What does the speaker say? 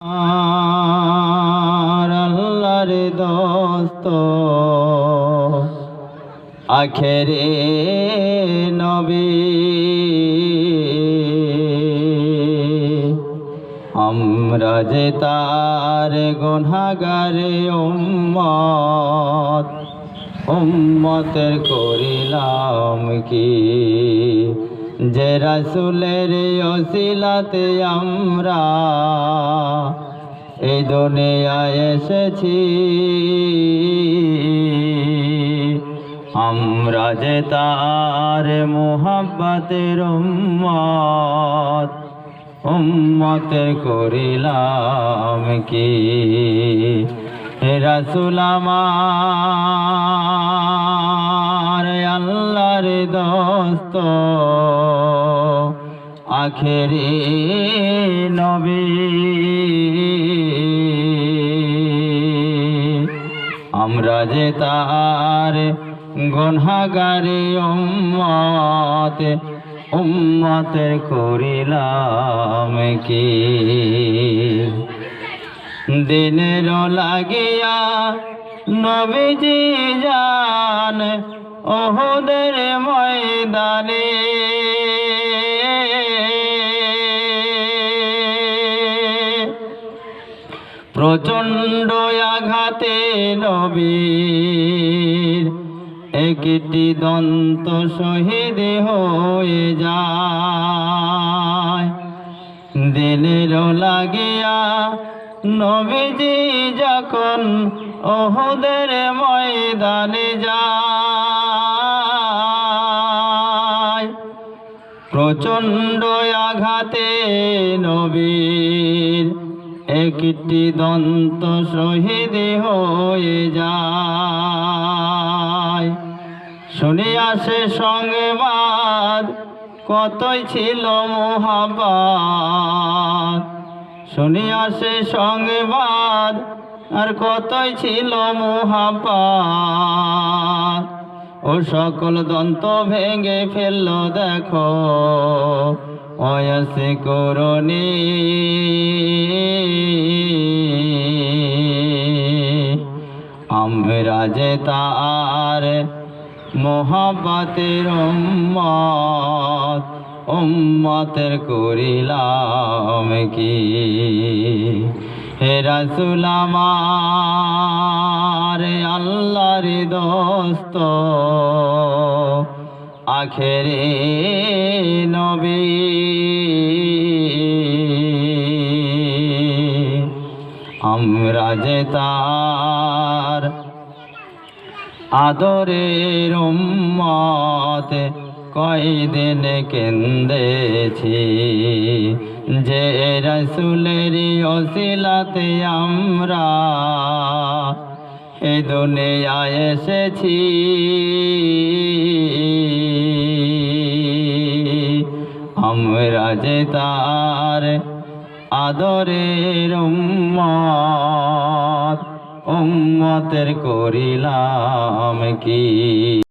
আর আল্লাহর দোস্ত। আখেরে নবী। আমরা যে তার গুনাগারে উম্মত উম্মতের করিলাম কি? যে রাসুলের অশিলাতে আমরা এই দুনিয়ায় এসেছি। আমরা যে তার মোহাব্বতের উম্মত, উম্মতের করিলাম কি? রাসুল আমার আল্লাহর দোস্ত। আখেরি নবী। আমরা যে তার গনহাগারে উম্মত, উম্মতের করিলাম কি? দিনের লাগিয়া নবীজি যান ওহদের ময়দানে। প্রচণ্ড আঘাতে নবীর একটি দন্ত শহীদ হয়ে যায়। দিনের লাগিয়া নবীজি যখন ওহুদের ময়দানে যায় প্রচণ্ড আঘাতে নবীর একটি দন্ত শহীদ হয়ে যায়। শুনে আসে সংবাদ কতই ছিল মোহাবাদ শুনে আসে সংবাদ আর কতই ছিল মোহাবাদ ও সকল দন্ত ভেঙে ফেলল, দেখো, অয়াসে করণী। আমরা যে তার মোহাব্বতের উম্মত, উম্মতের করিলাম কি? হে রাসুল আমার আল্লাহর দোস্ত। আখেরে নবী। আমরা যে তার আদরের উম্মত, কয়দিন কেন্দেছি? যে রসুলের অশিলাতে আমরা এ দুনিয়ায় এসেছি। আমরা যে তার আদরের উম্মত উম্মতের করিলাম কি?